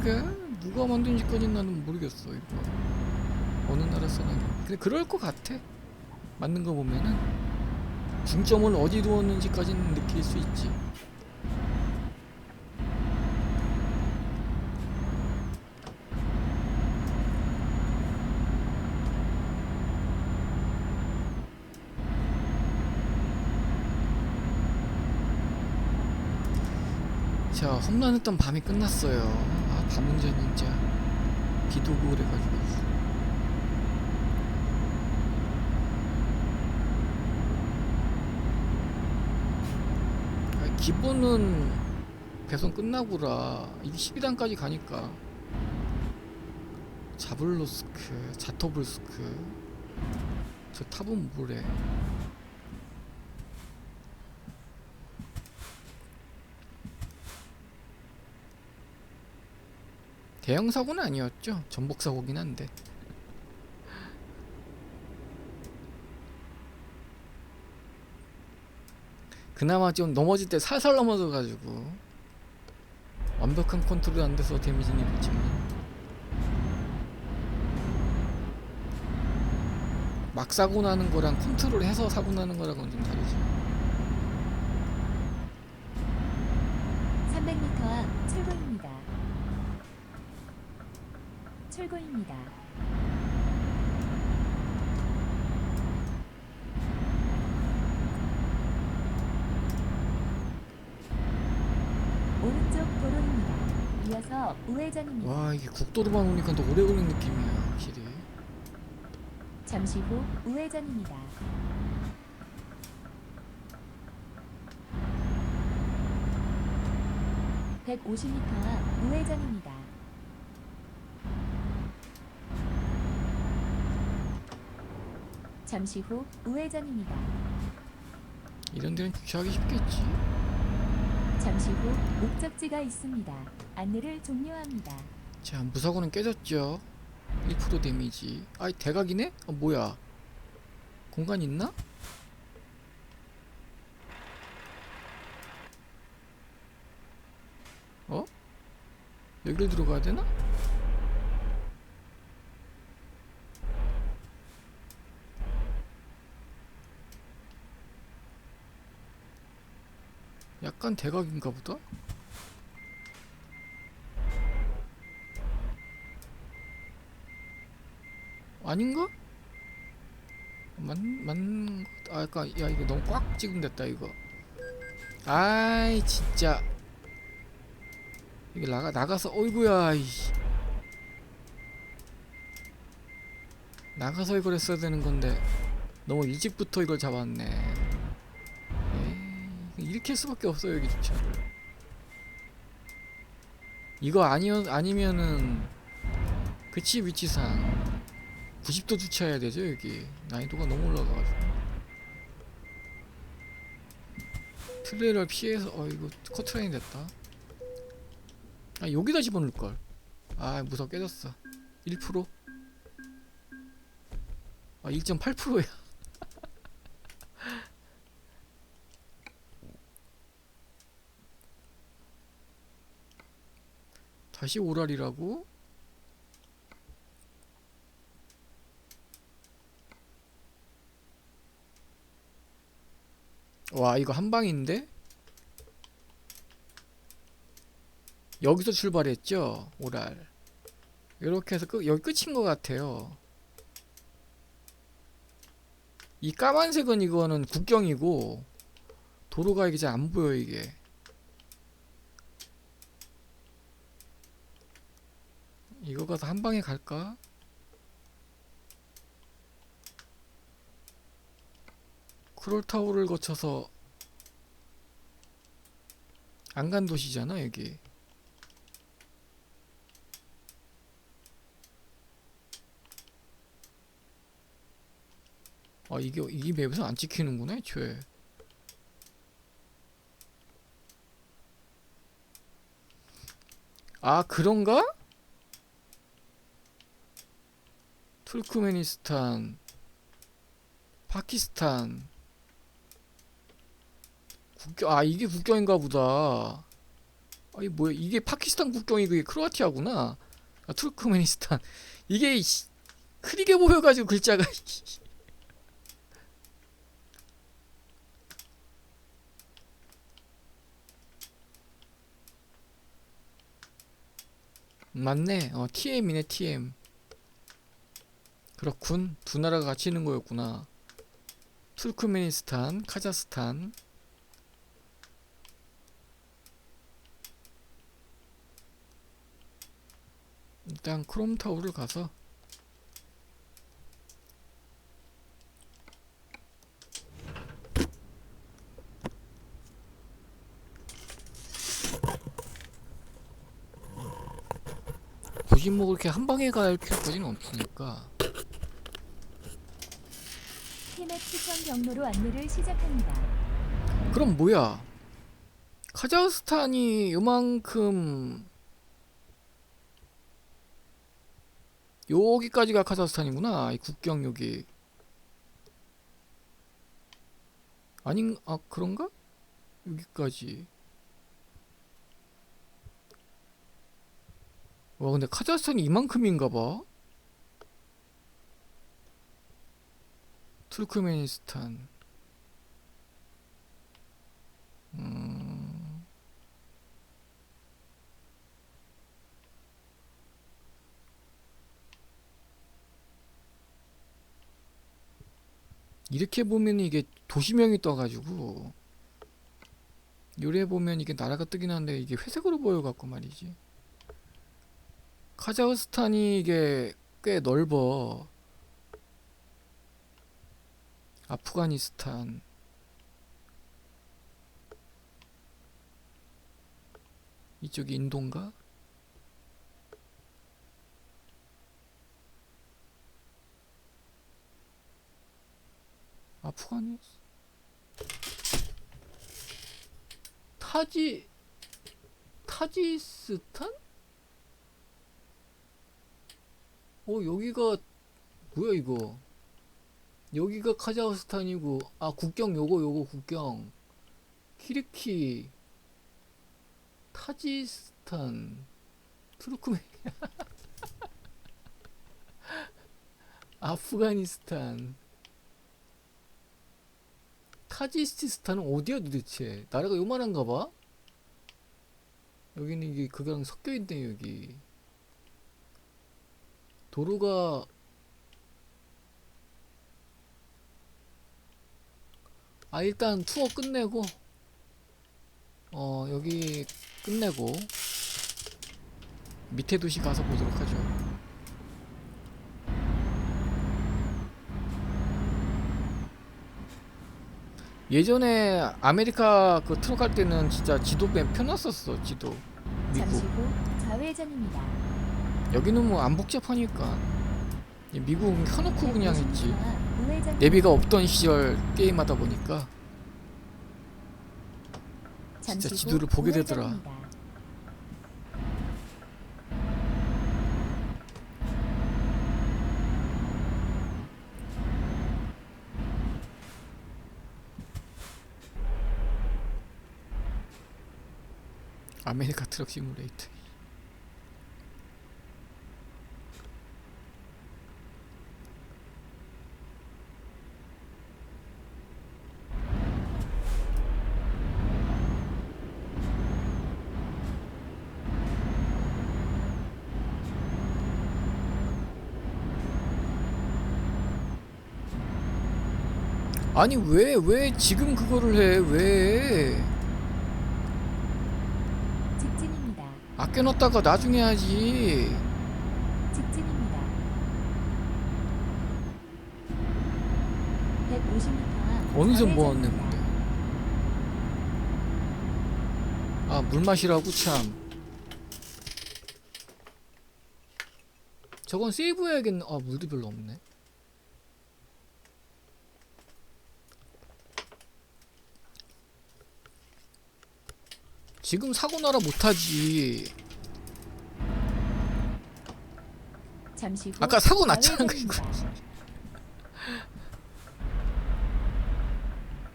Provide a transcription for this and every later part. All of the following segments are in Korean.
그러게 누가 만든지까지는 나는 모르겠어 이거 어느 나라 사람이. 근데 그럴 것 같아. 맞는 거 보면은. 중점을 어디 두었는지까지는 느낄 수 있지. 자 험난했던 밤이 끝났어요 아 밤은 진짜 비도 오고 그래가지고. 아, 기본은 배송 끝나고라 이게 12단까지 가니까. 자블로스크 자토블스크. 저 탑은 뭐래 대형 사고는 아니었죠. 전복 사고긴 한데. 그나마 좀 넘어질 때 살살 넘어져가지고 완벽한 컨트롤 안 돼서 데미지는 입었지만 막 사고 나는 거랑 컨트롤 해서 사고 나는 거랑은 좀 다르지. 300m 앞 출구입니다. 출구입니다. 오른쪽 도로입니다. 이어서 우회전입니다. 와 이게 국도로만 오니까 더 오래 걸리는 느낌이야 확실히. 잠시 후 우회전입니다. (150m) 앞 우회전입니다. 잠시 후 우회전입니다. 이런 데는 주차하기 쉽겠지. 잠시 후 목적지가 있습니다. 안내를 종료합니다. 자 무사고는 깨졌죠 1% 데미지 아이 대각이네? 어 뭐야 공간 있나? 어? 여길 들어가야 되나? 약간 대각인가 보다? 아닌가? 맞, 것, 아, 약간, 야, 이거 너무 꽉 찍음됐다, 이거. 아이, 진짜. 이게 나가, 나가서, 어이구야, 이씨. 나가서 이걸 했어야 되는 건데, 너무 일찍부터 이걸 잡았네. 이렇게 할 수밖에 없어요, 여기 주차를. 이거 아니면, 아니면은, 그치, 위치상. 90도 주차해야 되죠 여기 난이도가 너무 올라가가지고 트레일러 피해서 어 이거 커트라인 됐다 아 여기다 집어넣을걸 아 무서 깨졌어 1%? 아 1.8%야 다시 오랄이라고? 와 이거 한 방인데? 여기서 출발했죠 오랄 이렇게 해서 끝 여기 끝인 것 같아요 이 까만색은 이거는 국경이고 도로가 이게 잘 안 보여 이게 이거 가서 한 방에 갈까? 크롤타워를 거쳐서 안간 도시잖아 여기 아 이게 이 맵에서 안 찍히는구나 애초에 아 그런가? 투르크메니스탄 파키스탄. 국경 아 이게 국경인가 보다. 아 아니 뭐야 이게 파키스탄 국경이 그게 크로아티아구나. 아 투르크메니스탄. 이게 이 크리게 보여가지고 글자가 맞네. 어 TM이네 TM 그렇군. 두 나라가 같이 있는 거였구나. 투르크메니스탄 카자흐스탄. 일단 크롬타우를 가서 굳이 뭐 그렇게 한 방에 갈 필요까지는 없으니까 팀의 추천 경로로 안내를 시작합니다. 그럼 뭐야? 카자흐스탄이 요만큼 여기까지가 카자흐스탄이구나 이 국경 여기 아닌 아 그런가? 여기까지. 와 근데 카자흐스탄이 이만큼인가 봐 투르크메니스탄. 음. 이렇게 보면 이게 도시명이 떠가지고 요래 보면 이게 나라가 뜨긴 한데 이게 회색으로 보여갖고 말이지. 카자흐스탄이 이게 꽤 넓어 아프가니스탄 이쪽이 인도인가? 아프가니 타지 타지스탄? 어 여기가 뭐야 이거 여기가 카자흐스탄이고 아 국경 요거 요거 국경. 키르키. 타지스탄. 투르크메 아프가니스탄. 타지스탄은 어디야 도대체? 나라가 요만한가 봐? 여기는 이게 그거랑 섞여 있네 여기. 도로가 아 일단 투어 끝내고 어 여기 끝내고 밑에 도시 가서 보도록 하죠. 예전에 아메리카 그 트럭 갈 때는 진짜 지도에 펴놨었어 지도. 미국. 후 좌회전입니다. 여기는 뭐 안 복잡하니까. 미국은 켜놓고 그냥 했지. 150m 우회전 내비가 없던 시절 게임하다 보니까 진짜 후 지도를 보게 되더라. 아메리카 트럭 시뮬레이터 아니 왜 왜 지금 그거를 해 왜? 직진입니다. 아껴놨다가 나중에 하지. 직진입니다. 150m 어느새 모았네 근데. 아 물 마시라고 참. 저건 세이브해야겠네. 아 물도 별로 없네. 지금 사고 나라 못하지. 잠시 후 아까 사고 났잖아,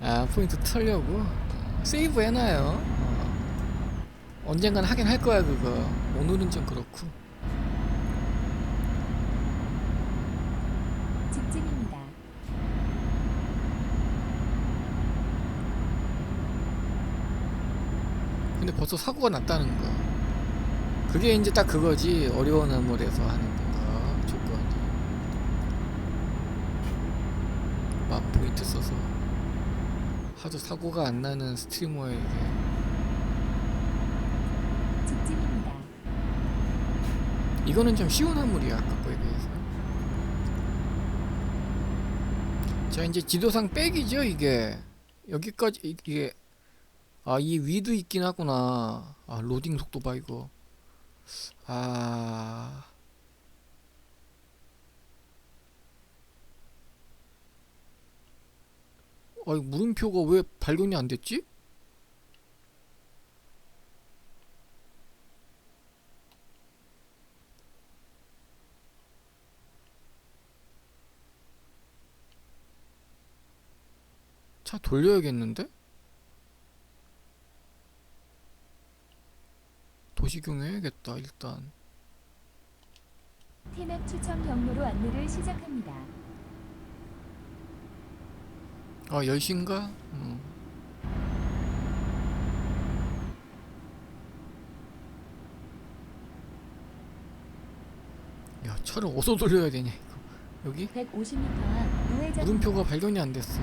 아 포인트 털려고 세이브 해놔요. 어. 언젠간 하긴 할 거야 그거 오늘은 좀 그렇고 직진입니다. 근데 벌써 사고가 났다는 거. 그게 이제 딱 그거지. 어려운 나물에서 하는 거 조건이. 막 포인트 써서. 하도 사고가 안 나는 스트리머에게. 직진입니다. 이거는 좀 쉬운 화물이야 아까 거에 비해서. 자 이제 지도상 백이죠 이게. 여기까지 이- 이게 아 이 위도 있긴 하구나 아 로딩 속도 봐 이거 아 아, 이 물음표가 왜 발견이 안 됐지? 차 돌려야겠는데? 도시경 해야겠다 일단 티맵 추천 경로로 안내를 시작합니다. 아 10시인가? 음. 야 차를 어디서 돌려야 되냐 이거 여기? 150m 앞 우회전. 물음표가 발견이 안 됐어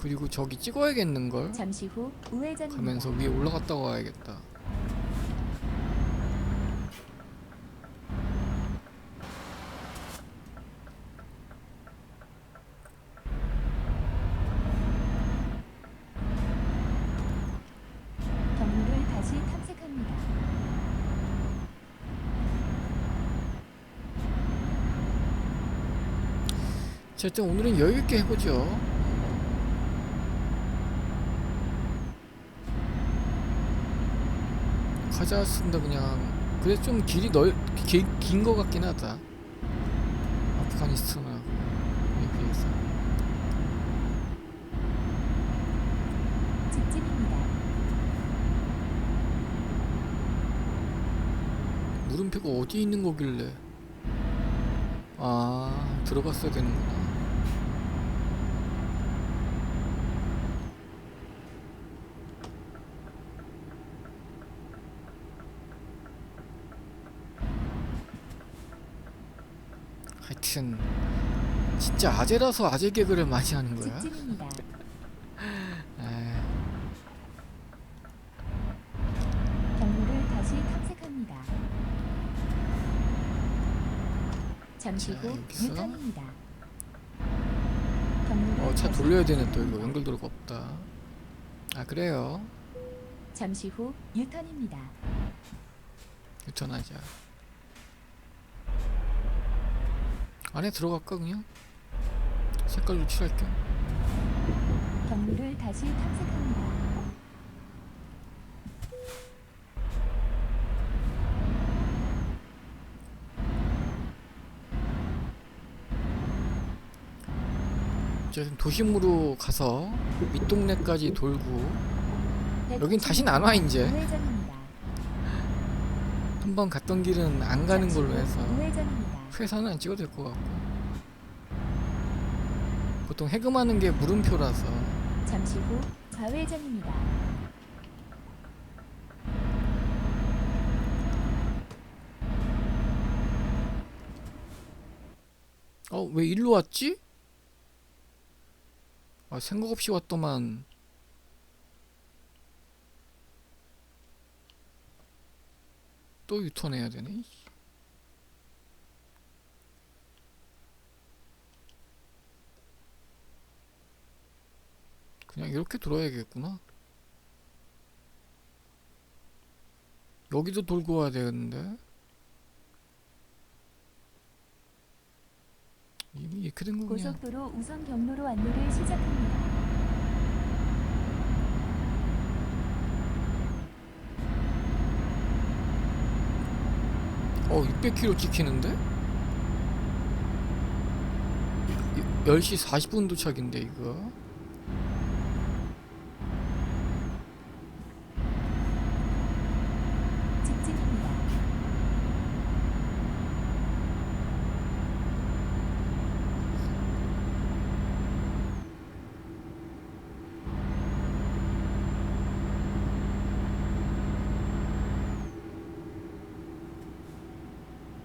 그리고 저기 찍어야겠는걸? 잠시 후 우회전입니다. 가면서 위에 올라갔다 와야겠다 경로를 다시 탐색합니다. 자 일단 오늘은 여유있게 해보죠 쓴다 그냥 그래 좀 길이 넓 긴 거 같긴 하다. 아프가니스탄하고 에 비해서. 직진입니다. 물음표가 어디 있는 거길래? 아 들어갔어야 되는구나 하여튼 진짜 아재라서 아재 개그를 많이 하는 거야 직진입니다. 경로를 다시 탐색합니다. 잠시 자, 후 여기서. 유턴입니다. 경로를 어, 차 다시 돌려야 되네 또 탐색합니다. 이거 연결 도로가 없다 아 그래요 잠시 후 유턴입니다. 유턴하자 안에 들어갈까 그냥? 색깔로 칠할게 경로를 다시 탐색합니다. 이제 도심으로 가서 밑동네까지 돌고 여긴 다신 안 와, 이제. 우회전입니다. 한번 갔던 길은 안 가는 걸로 후 해서. 회사는 안 찍어도 될 것 같고 보통 해금하는 게 물음표라서 잠시 후 좌회전입니다. 어 왜 일로 왔지? 아 생각 없이 왔더만 또 유턴해야 되네 그냥 이렇게 돌아야겠구나 여기도 돌고 와야 되는데 이미 이렇게 된 거냐 고속도로 우선 경로로 안내를 시작합니다. 어 600km 찍히는데? 10시 40분 도착인데 이거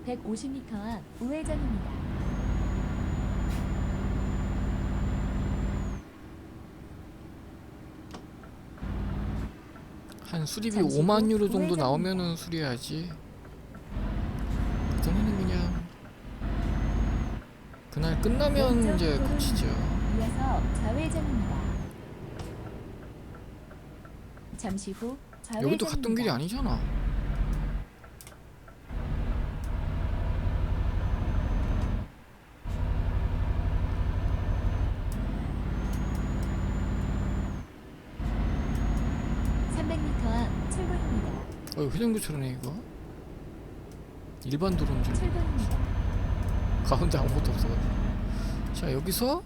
150m 앞 우회전입니다. 한 수리비 잠시 5만 후 유로 정도 우회전입니다. 나오면은 수리해야지. 그전에는 그냥 그날 끝나면 이제. 고치죠. 이어서 좌회전입니다. 잠시 후 좌회전입니다. 여기도 갔던 길이 아니잖아. 삼0 0 m 앞 출구입니다. 어, 회전교차로네 이거. 일반 도로인 줄. 가운데 아무것도 없어가지고. 자 여기서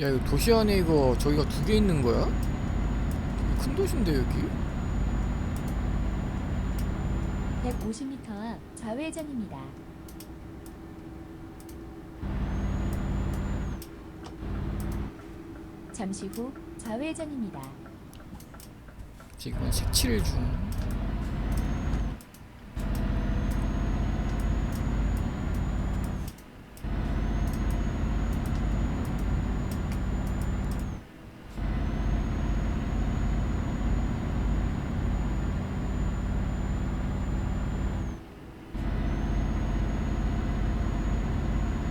야 이거 도시 안에 이거 저기가 두 개 있는 거야? 큰 도시인데 여기? 150m 앞 좌회전입니다. 잠시 후 좌회전입니다. 지금 색칠 중.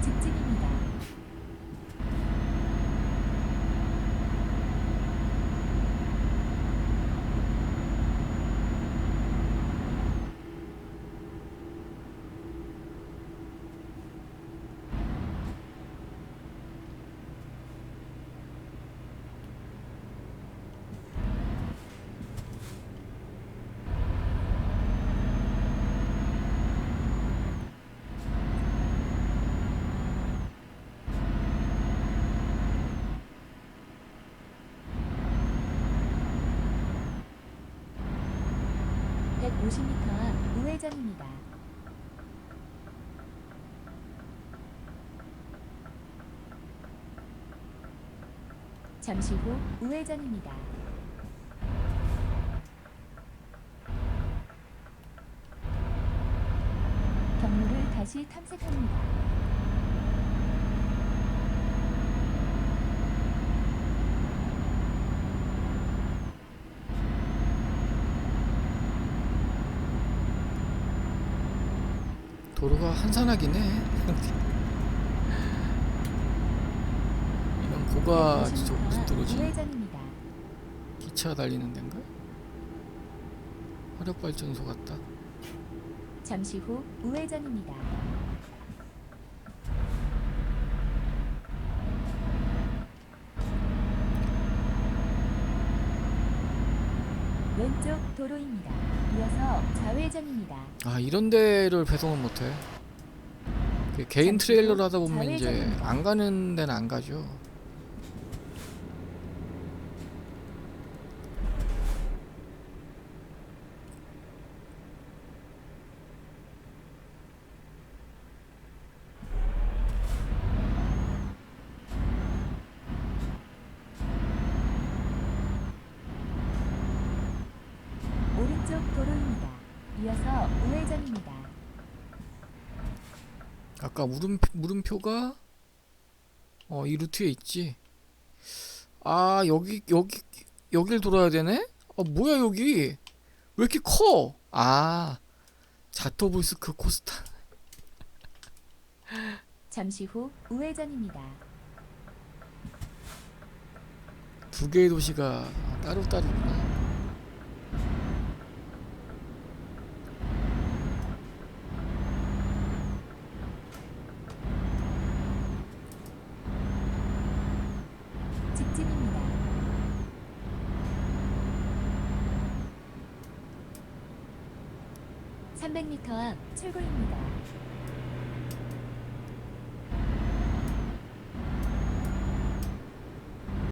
직진입니다. (150m) 앞 우 회전입니다. 잠시 후 우회전입니다. 경로를 다시 탐색합니다. 도로가 한산하긴 해. 이런 고가 150m 저 무슨 앞 도로지? 기차 달리는 데인가? 화력 발전소 같다. 잠시 후 우회전입니다. 왼쪽 도로입니다. 이어서 좌회전입니다. 아 이런 데를 배송을 못해. 그 개인 트레일러를 후 하다 보면 이제. 안 가는 데는 안 가죠. 오른쪽 도로입니다. 이어서 우회전입니다. 아까 물음 물음표가 어 이 루트에 있지. 아 여기 여기 여길 돌아야 되네? 아 뭐야 여기 왜 이렇게 커? 아 자토불스크 코스타. 잠시 후 우회전입니다. 두 개의 도시가 따로 따로구나.